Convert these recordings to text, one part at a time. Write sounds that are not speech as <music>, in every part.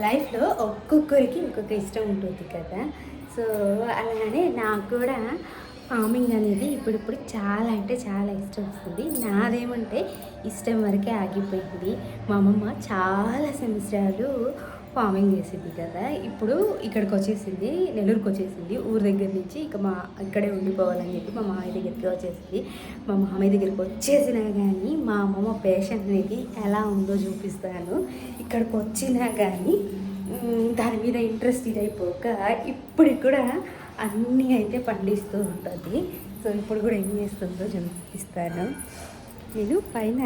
లైఫ్లో ఒక్కొక్కరికి ఒక్కొక్క ఇష్టం ఉంటుంది కదా. సో అలానే నాకు కూడా ఫార్మింగ్ అనేది ఇప్పుడిప్పుడు చాలా అంటే చాలా ఇష్టం వస్తుంది. నాదేమంటే ఇష్టం వరకే ఆగిపోయింది. మా అమ్మమ్మ చాలా సంవత్సరాలు ఫార్మింగ్ చేసింది కదా. ఇప్పుడు ఇక్కడికి వచ్చేసింది నెల్లూరుకి వచ్చేసింది ఊరు దగ్గర నుంచి ఇక మా ఇక్కడే ఉండిపోవాలని చెప్పి మా మామయ్య దగ్గరికి వచ్చేసింది. మా మామయ్య దగ్గరికి వచ్చేసినా కానీ మా అమ్మమ్మ పేషెంట్ అనేది ఎలా ఉందో చూపిస్తాను. ఇక్కడికి వచ్చినా కానీ దాని మీద ఇంట్రెస్ట్ అయిపోక ఇప్పుడు కూడా అన్నీ అయితే పండిస్తూ ఉంటుంది. సో ఇప్పుడు కూడా ఏం చేస్తుందో చూపిస్తాను. నేను పైన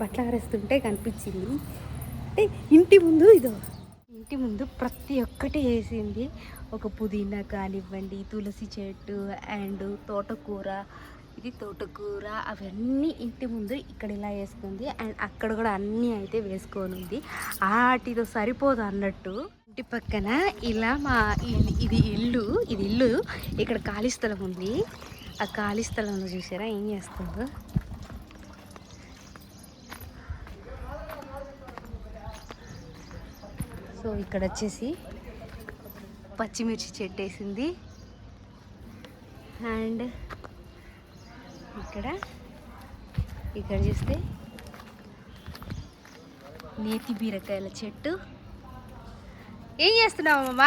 బట్టలు ఆరేస్తుంటే కనిపించింది. అంటే ఇంటి ముందు ఇదో. ఇంటి ముందు ప్రతి ఒక్కటి వేసింది. ఒక పుదీనా కానివ్వండి తులసి చెట్టు అండ్ తోటకూర. ఇది తోటకూర. అవన్నీ ఇంటి ముందు ఇక్కడ ఇలా వేసుకుంది. అండ్ అక్కడ కూడా అన్నీ అయితే వేసుకోనుంది ఉంది. సరిపోదు అన్నట్టు. ఇంటి పక్కన ఇలా మా ఇది ఇల్లు ఇది ఇల్లు. ఇక్కడ ఖాళీ స్థలం ఉంది. ఆ ఖాళీ స్థలంలో చూసారా? ఏం చేస్తుందో? సో ఇక్కడ వచ్చేసి పచ్చిమిర్చి చెట్టు వేసింది. అండ్ ఇక్కడ ఇక్కడ చూస్తే నేతి బీరకాయల చెట్టు. ఏం చేస్తున్నావు అమ్మమ్మ?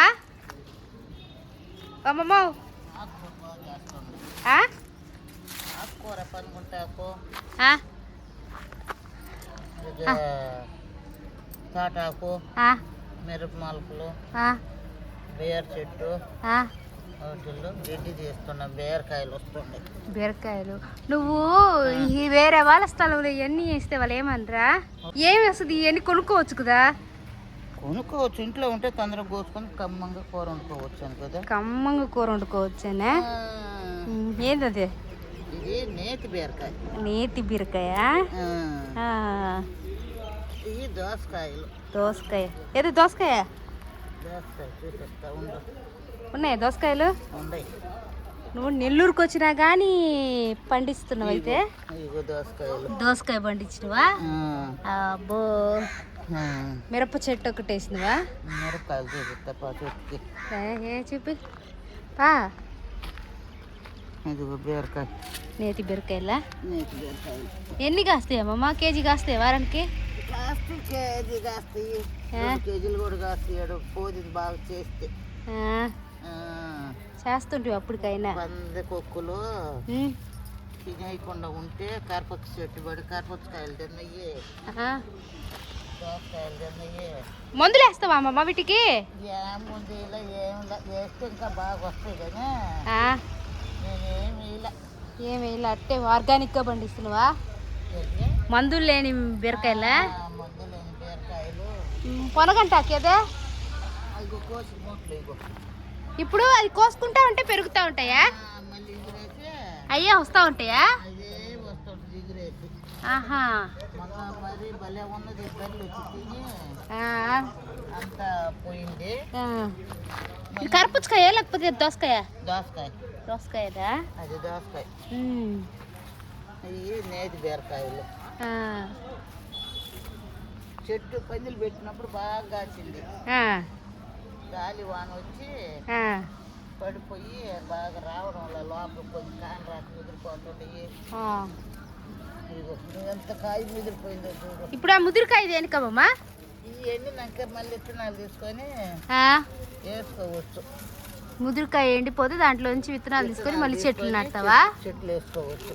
అమ్మమ్మ తాటాకు? మిరప మొలకలు ఆ? బేర్ చెట్టు ఆ? వాటిల్లో గడ్డి తీస్తున్న బేరకాయలు వస్తుండే. బీరకాయలు. నువ్వు ఈ వేరే వాళ్ళ స్థలంలో ఇవన్నీ వేస్తే వాళ్ళు ఏమనరా? ఏమి వస్తుంది? ఇవన్నీ కొనుక్కోవచ్చు కదా? కొనుక్కోవచ్చు. ఇంట్లో ఉంటే తొందరగా కోసుకొని కమ్మంగా కూర వండుకోవచ్చు అని కదా. కమ్మంగా కూర వండుకోవచ్చనే? ఏంటది ఇది నేతి బీరకాయ. నేతి బీరకాయ? ఇవి దోసకాయలు. దోసకాయ. ఏదో దోసకాయ? ఉన్నాయా దోసకాయలు? నువ్వు నెల్లూరుకి వచ్చినా కానీ పండిస్తున్నావు అయితే. దోసకాయ పండించినవా? అబ్బో. మిరప చెట్టు ఒకటి వేసినవా? చూపి. పా. బీరకాయ. నేతి బీరకాయలా? ఎన్ని కాస్తాయి అమ్మమ్మ కేజీ కాస్తాయి వారానికి? కాస్త కేజీ కాస్తాయి ఏ? కేజీలు కూడా కాస్తాయి పోదింది బాగా చేస్తే. చేస్తుంటివి అప్పటికైనా? పంది కొక్కులు తినేయకుండా ఉంటే కరపచ్చ చెట్టు పడి. దోసకాయలు తిన్నయ్యి. మందులు వేస్తావా అమ్మమ్మ వీటికి? ఏముంది ఇలా ఏం వేస్తే ఇంకా బాగా వస్తాయి కానీ నేనేమి ఇలా ఏమి ఇలా అట్టే ఆర్గానిక్గా పండిస్తున్నావా? మందులు లేని బీరకాయలా? పొనగంటాకేదే ఇప్పుడు అది కోసుకుంటా ఉంటే పెరుగుతూ ఉంటాయా? అయ్యే వస్తూ ఉంటాయా? ఆహా. ఇది కరపుచ్చుకాయ లేకపోతే దోసకాయ? దోసకాయ. దోసకాయదా? అది దోసకాయ. నేతి బీరకాయలు. చెట్టు పందిలు పెట్టినప్పుడు బాగా కాసింది. ఆ, గాలి వాన వచ్చి. పడిపోయి బాగా రావడం వల్ల లోపల కొంచెం కాని రాక. ఇదిగో ఎంత కాయ ముదిరిపోయిందో చూడు. ఇప్పుడు ఆ ముదిరికాయ దేనికమ్మా ఇవన్నీ నాకు మళ్ళీ విత్తనాలు తీసుకొని వేసుకోవచ్చు. ముదిరికాయ ఎండిపోతే దాంట్లోంచి విత్తనాలు తీసుకొని మళ్ళీ చెట్లు నాటుతావా? చెట్లు వేసుకోవచ్చు.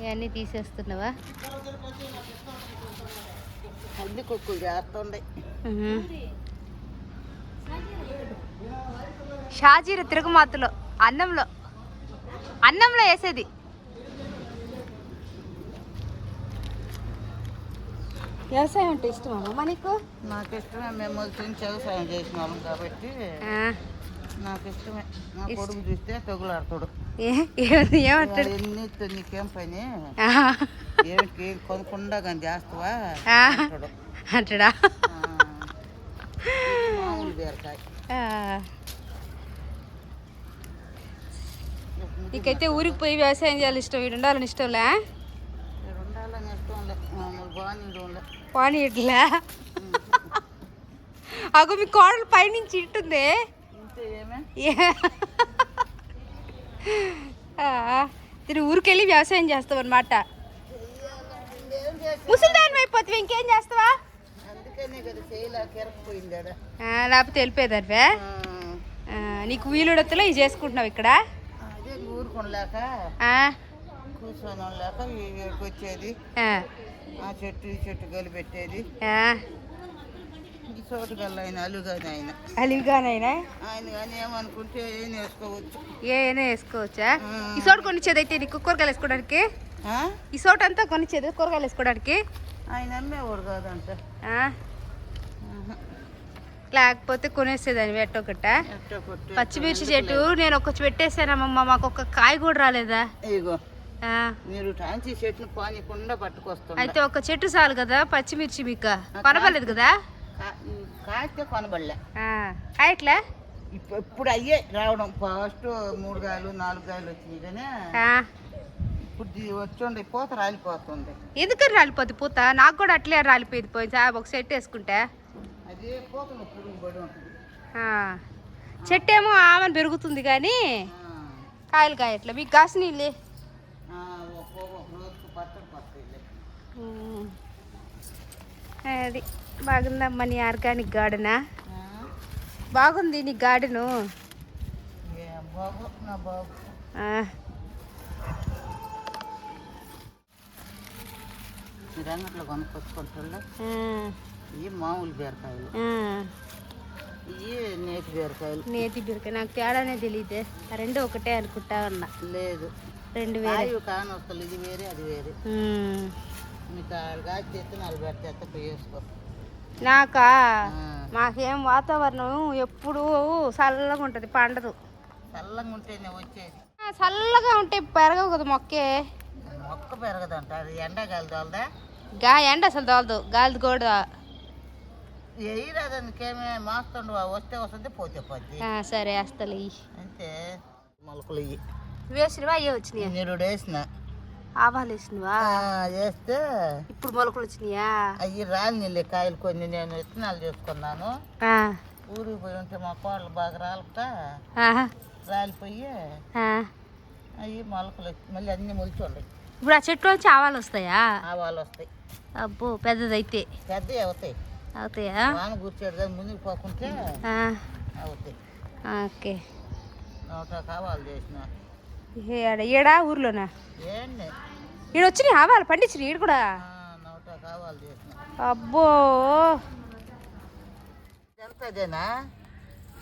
ఇవన్నీ తీసేస్తున్నావా? అన్ని కుక్కులు చేస్తుండే. షాజీర తిరుగుమాతలో అన్నంలో అన్నంలో వేసేది. వ్యవసాయం అంటే ఇష్టమా అమ్మ నీకు? నాకు ఇష్టమే మేము నుంచి వ్యవసాయం చేసిన వాళ్ళం కాబట్టి నాకు ఇష్టమే. నా. కొడుకు చూస్తే తగులాడతాడు. ఏమంటాడు? నీకేం పని? ఏమిటి? కానీ చేస్తావా? అంటాడు. నీకైతే ఊరికి పోయి వ్యవసాయం చేయాలి ఇష్టం. వీడు ఉండాలని ఇష్టంలే పానీ ఇట్లా అగో మీ కోడలు పైనుంచి ఇట్టుంది. తిని ఊరికెళ్ళి వ్యవసాయం చేస్తావు అనమాట ముసలిదాని అయిపోతావు? ఇంకేం చేస్తావా? లేకపోతే వెళ్ళిపోయేదానివే? నీకు వీలుడతలో ఇవి చేసుకుంటున్నావు ఇక్కడ? వచ్చేది. ఆ, చెట్టు చెట్టు ఆయన అలుగాని ఆయన అలివిగానైనా ఆయన కానీ ఏమనుకుంటే ఏం వేసుకోవచ్చు? ఈ చోటు కొనిచ్చేది అయితే నీకు కూరగాయలు వేసుకోవడానికి? ఈ చోటు అంతా కొనిచ్చేది కూరగాయలు వేసుకోవడానికి? ఆయన అమ్మేవాడు కాదంట. లేకపోతే కొనేసేదాన్ని కొట్టు పచ్చిమిర్చి చెట్టు నేను ఒక పెట్టేసానమ్మమ్మ మాకు ఒక కాయ కూడా రాలేదా? ఇగో ఆ, మీరు టాంచి చెట్లు పానీకుండా పట్టుకొస్తుండ. అయితే ఒక చెట్టు చాలు కదా పచ్చిమిర్చి మీకు? కొనపలేదు కదా? కాస్తే కొనబడలే. కాయట్లే? ఇప్పు- ఇప్పుడు అయ్యే రావడం. ఫస్ట్ మూడు కాయలు నాలుగు కాయలు వచ్చినాయి కానీ ఆ, ఇప్పుడు వచ్చి పూత రాలిపోతుంది. ఎందుకని రాలిపోద్ది పూత? నాకు కూడా అట్లే రాలిపోయింది పోయింది ఆ, ఒక చెట్టు వేసుకుంటే. అదే పడి ఉంటుంది. ఆ, చెట్టు ఏమో ఆమెను పెరుగుతుంది కానీ కాయలు కాయట్లే. మీకు కాసు నీళ్ళే. ఆ, ఒక్కో ఒక రోజుకు పచ్చడి పడుతుంది ఉమ్. అది బాగుందమ్మా నీ ఆర్గానిక్ గార్డెనా? బాగుంది నీ గార్డెను. ఏం బాగు నా బాగు ఆ, మీరు అంగట్లో కొనుక్కొచ్చుకుంటారు ఆ, ఇవి మామూలు బీరకాయలు. ఇవి నేతి బీరకాయలు. నేతి బిరక నాకు తేడానే తెలియదే రెండు ఒకటే అనుకుంటా ఉన్నా. లేదు. రెండు వేరే. కానొస్తలు ఇది వేరే అది వేరే. మీకు కాయ చేస్తే నాలుగు పెడితే ఎత్త పోయి వేసుకో నాకా? మాకేం వాతావరణం ఎప్పుడు చల్లగా ఉంటుంది పండదు. చల్లంగా ఉంటేనే వచ్చేది. ఆ, చల్లగా ఉంటే పెరగవు కదా మొక్కే. మొక్క పెరగదంట అది ఎండాకాయలు తోలదా? గా ఎండ అసలు తోలదు గాలి కూడా ఎయిరాదానికేమే మాస్తుండు వస్తే వస్తుంది పోతే పోద్ది. సరే వేస్తలే అంతే. మొలకలు ఇవి వేసినవా? అయ్యే వచ్చినాయా? నిరుడు వేసిన. ఆవాలు వేసినవా వేస్తే ఇప్పుడు మొలకలు వచ్చినాయా? అవి రాలి నీళ్ళే కాయలు కొన్ని. నేను విత్తనాలు చేసుకున్నాను. ఊరికి పోయి ఉంటే మా కోళ్ళు బాగా రాలక ఆహా, రాలిపోయి. అవి మొలకలు మళ్ళీ అన్నీ మొలిచి ఇప్పుడు ఆ చెట్టు నుంచి ఆవాలు వస్తాయా? ఆవాలు వస్తాయి. అబ్బో పెద్దదైతే. పెద్దవి అవుతాయి. అవుతాయా? వాన కూర్చోడు కదా ముందుకు పోకుంటే అవుతాయి. ఓకే. నూట కావాలి చేసిన. ఈడా ఊర్లోనా? ఈడ వచ్చినాయి ఆవాలు పండించిన ఈడు కూడా. కావాలి అబ్బో.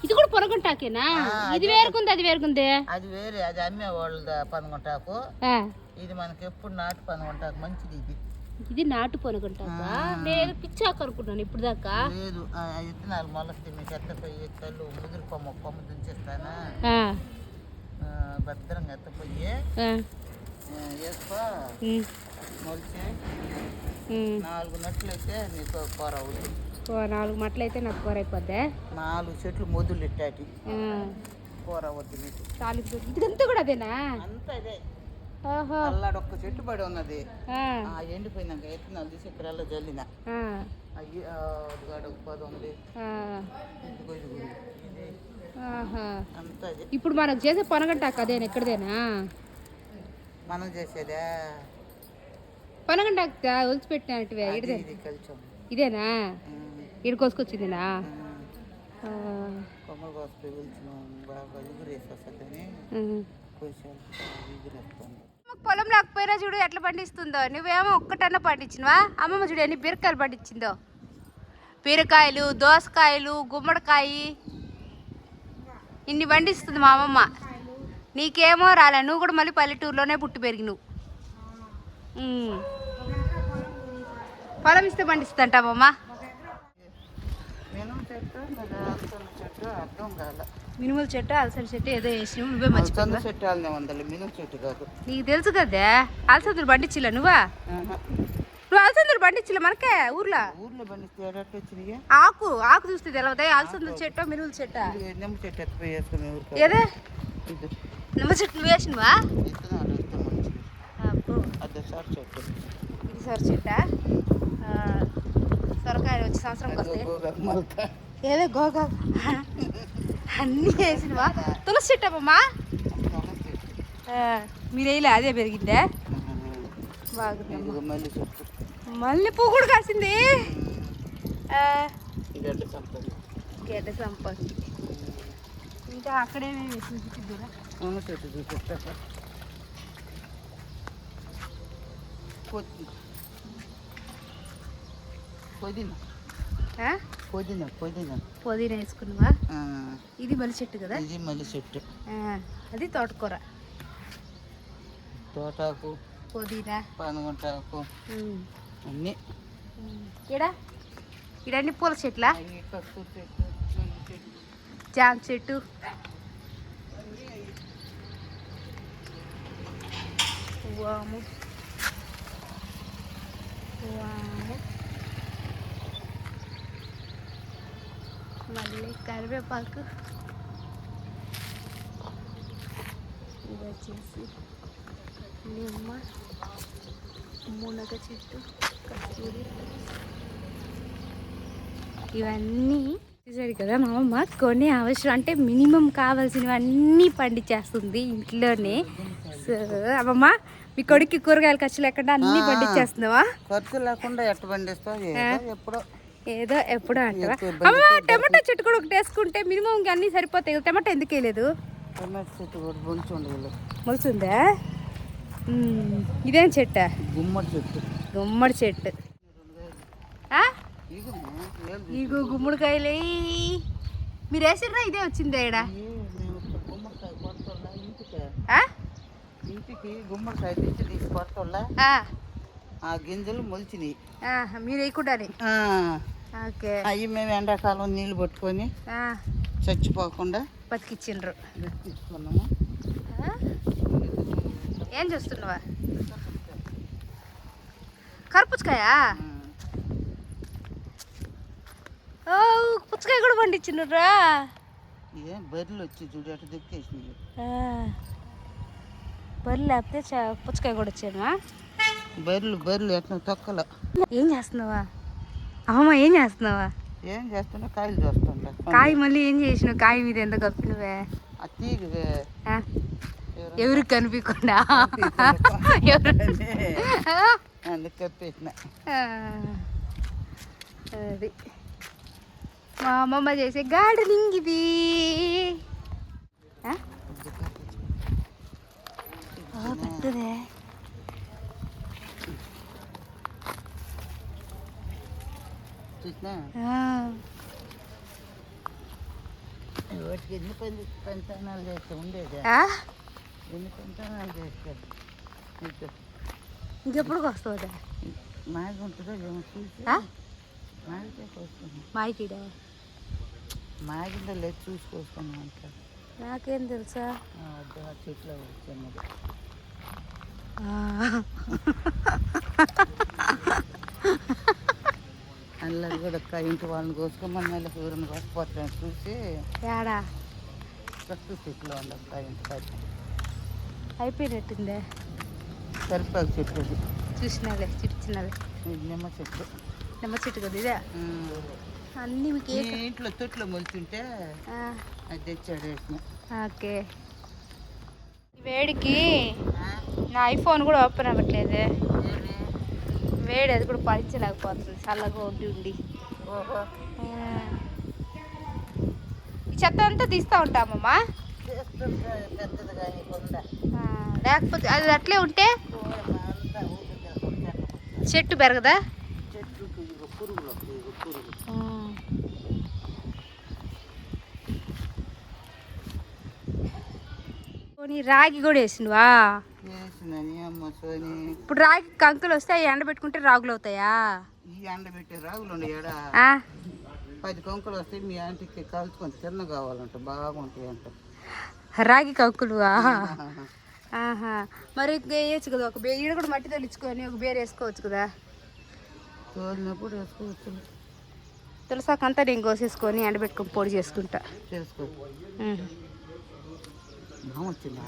ఇది కూడా పొరగుంటాకేనా ఇది వేరుకుంది అది వేరుకుంది. అది వేరే అది అమ్మే వాళ్ళ పనుకుంటాకు ఆ, ఇది మనకి ఎప్పుడు నాటు పనుకుంటాకు మంచిది ఇది. ఇది నాటు పొనగుంటాకా? నేను పిచ్చాక అనుకున్నాను ఇప్పుడు దాకా లేదు విత్తనాలు మొలస్తే మీకు ఎత్తపోయి కళ్ళు ముదురు కొమ్మ కొమ్మ దించేస్తానా భద్రంగా ఎత్తపోయి నాలుగు నట్లయితే నీకు కూర అవుతుంది నాలుగు మట్టలు అయితే నాకు కూర అయిపోద్దా? నాలుగు చెట్లు మొదలు ఇట్టాటి. కూర అవుద్ది నీకు. చాలు ఇదంతా కూడా అదేనా? అంతా ఇదే. ఓహో. అల్లాడొక్క చెట్టు పడి ఉన్నది. ఆ, ఎండిపోయినాక ఎత్తునాలు తీసి ఇక్కడల్లా జల్లిన ఆ, అయ్యి అదిగాడ ఒక పది ఉంది. ఇదిగో ఇదిగో. అంతా ఇప్పుడు మనకు చేసే పొనగంటాక అదేనా? ఎక్కడదేనా? మనం చేసేదా. పొనగంటాక ఒలిచిపెట్టినట్టువే అది ఇడిదే. ఇది ఇదేనా? ఇడి కోసుకొచ్చిందినా? ఆ, కొమ్మలు బాగా. కొంచెం ఎగురేస్తుంది పొలం లేకపోయినా చూడు ఎట్లా పండిస్తుందో. నువ్వేమో ఒక్కటన్నా పండించినవా? అమ్మమ్మ చూడు ఎన్ని బీరకాయలు పండించిందో. బీరకాయలు దోసకాయలు గుమ్మడికాయ. ఇన్ని పండిస్తుంది మా అమ్మమ్మ. నీకేమో రాలే. నువ్వు కూడా మళ్ళీ పల్లెటూరులోనే పుట్టి పెరిగినవు. ఉమ్. పొలం ఇస్తే కాల. మినుముల చెట్టు అలసంద చెట్టు ఏదో వేసినావు. నువ్వే అలసంద చెట్టు చెట్టు కాదు. నీకు తెలుసు కదా అలసందులు పండించిలా నువ్వా. నువ్వు అలసందులు పండించిలా మనకే ఊర్లో? ఊర్లో పండిస్తే ఆకు ఆకు చూస్తే తెలవదాయి అలసందుల చెట్టు మినుముల చెట్టు? చెట్టు ఏదే? నిమ్మ చెట్టు నువ్వు వేసినవా సార్ చెట్టు ఇది సొర చెట్ట? సంవత్సరంకి వస్తాయి గోగాకు మొలక ఏదో గోగా. అన్నీ వేసినవా తులసి చెట్టు అమ్మమ్మా మీరు వేయలే అదే పెరిగిందే? ఇదిగో మళ్ళీ పువ్వు కూడా కాసింది. గడ్డ గడ్డ సంపద. ఇంకా ఉన్న చెట్టు చూపిస్తా. పుదీనా? పుదీనా పుదీనా. పుదీనా వేసుకున్నావా? ఇది మల్లి చెట్టు కదా? ఇది మళ్ళీ చెట్టు. అది తోటకూర. తోటాకు పుదీనా. పనుగుంటాకు ఉమ్. అన్నీ. ఉమ్. ఈడ? ఈడన్ని పూల చెట్లా? అవి చెట్టు జామ చెట్టు. వాము. వాము. మళ్ళీ కరివేపాకు. ఇది వచ్చేసి నిమ్మ మునగ చెట్టు కస్తూరి. ఇవన్నీ చూసారు కదా మా అమ్మ కొన్ని అవసరం అంటే మినిమం కావాల్సినవన్నీ పండించేస్తుంది ఇంట్లోనే. సో అమ్మమ్మ మీ కొడుక్కి కూరగాయలు ఖర్చు లేకుండా అన్ని. పండించేస్తున్నావా ఖర్చు లేకుండా ఎట్ట పండిస్తావు? ఏదో ఎప్పుడో. అంటావా? ఇబ్బంది అమ్మ టమాటా చెట్టు కూడా ఒకటి వేసుకుంటే మినిమం ఇంకా అన్ని సరిపోతాయి కదా. టమాటా ఎందుకు వేయలేదు? టమాటో చెట్టు కూడా మ్మ్. ఇదేం చెట్టా? గుమ్మడి చెట్టు. గుమ్మడి చెట్టు. ఇగో గుమ్మడికాయలు. మీరు వేసిర్రా? ఇదే వచ్చిందా కొడతాళ్ళ ఇంటికి గుమ్మడికాయ తెచ్చి తీసి కొడతాళ్ళ ఆ. గింజలు మొలిచినాయి. మీరు వేయకుండానే. ఓకే. అవి మేము ఎండాకాలం నీళ్ళు పట్టుకొని చచ్చిపోకుండా బతికిచ్చిండ్రు? ఏం చూస్తున్నావా? కరుపుచ్చుకాయ పుచ్చకాయ కూడా పండించిండ్రా ఇదేం బర్రెలు వచ్చి చూడు అటు దుక్కేసినాయి. బర్రెలు లేకపోతే పుచ్చకాయ కూడా వచ్చాను బర్రెలు బర్రెలు ఎట్లా తొక్కల. ఏం చేస్తున్నావా? అమ్మమ్మ ఏం చేస్తున్నావా? ఏం చేస్తున్నా? కాయలు చూస్తుండ. కాయ మళ్ళీ ఏం చేసినావు? కాయ మీద ఎంత కప్పినవే? ఆ తీగ ఆ? ఎవరికి కనిపించకుండా? ఎవరు? అందుకు కప్పేసిన. అది. మా అమ్మమ్మ చేసే గార్డెనింగ్ ఇది. పెద్దదే. ఎన్ని పంచానాలు చేస్తే ఉండేది? ఎన్ని పంచానాలు చేస్తే? ఇంకెప్పుడు వస్తుందా? మాది ఉంటుందో ఏమో చూసి. మాగిందో లేదు చూసుకొస్తున్నాం అంటారు నాకేం తెలుసా? చెట్లు చిన్నది. అందులో కూడా ఇంటి వాళ్ళని కోసుకోమని మళ్ళీ ఊరిని కోసుకొస్తాను చూసి ఏడా ప్రస్తుత చెట్లు వాళ్ళు ఒక్క ఇంటి పది అయిపోయినట్టుందే? కరిపాకు చెట్టు అది. చూసినాలే చూపించినాలే ఇది నిమ్మ చెట్టు. నిమ్మ చెట్టు కదా ఇదే. అన్నీ మీకు ఇంట్లో తొట్లో మొలుతుంటే అది తెచ్చాడు ఓకే. వేడికి నా ఐఫోన్ కూడా ఓపెన్ అవ్వట్లేదే. వేడి అది కూడా పడించలేకపోతుంది చల్లగా ఉండి ఉండి. ఈ చెత్త అంతా తీస్తూ ఉంటామమ్మా. లేకపోతే అది అట్లే ఉంటే చెట్టు పెరగదా చెట్లుకి ఇగో పురుగులు వస్తాయి ఇగో పురుగులు పోనీ రాగి కూడా వేసినవా సోని. ఇప్పుడు రాగి కంకులు వస్తే అవి ఎండబెట్టుకుంటే రాగులు అవుతాయా? ఈ ఎండబెట్టే రాగులు? పది కొంకలు వస్తాయి మీ ఆంటీకి కాల్చుకొని తిన్న కావాలంట బాగుంటాయి అంట. రాగి కంకులు <laughs> మరి వేయచ్చు కదా ఒక బే ఈడ కూడా మట్టి తొలిచుకొని ఒక బేరు వేసుకోవచ్చు కదా? తోలినప్పుడు వేసుకోవచ్చు. తులసాకంతా నేను కోసేసుకొని ఎండబెట్టుకొని పొడి చేసుకుంటా. చేసుకో. ఉమ్. మా వచ్చిందా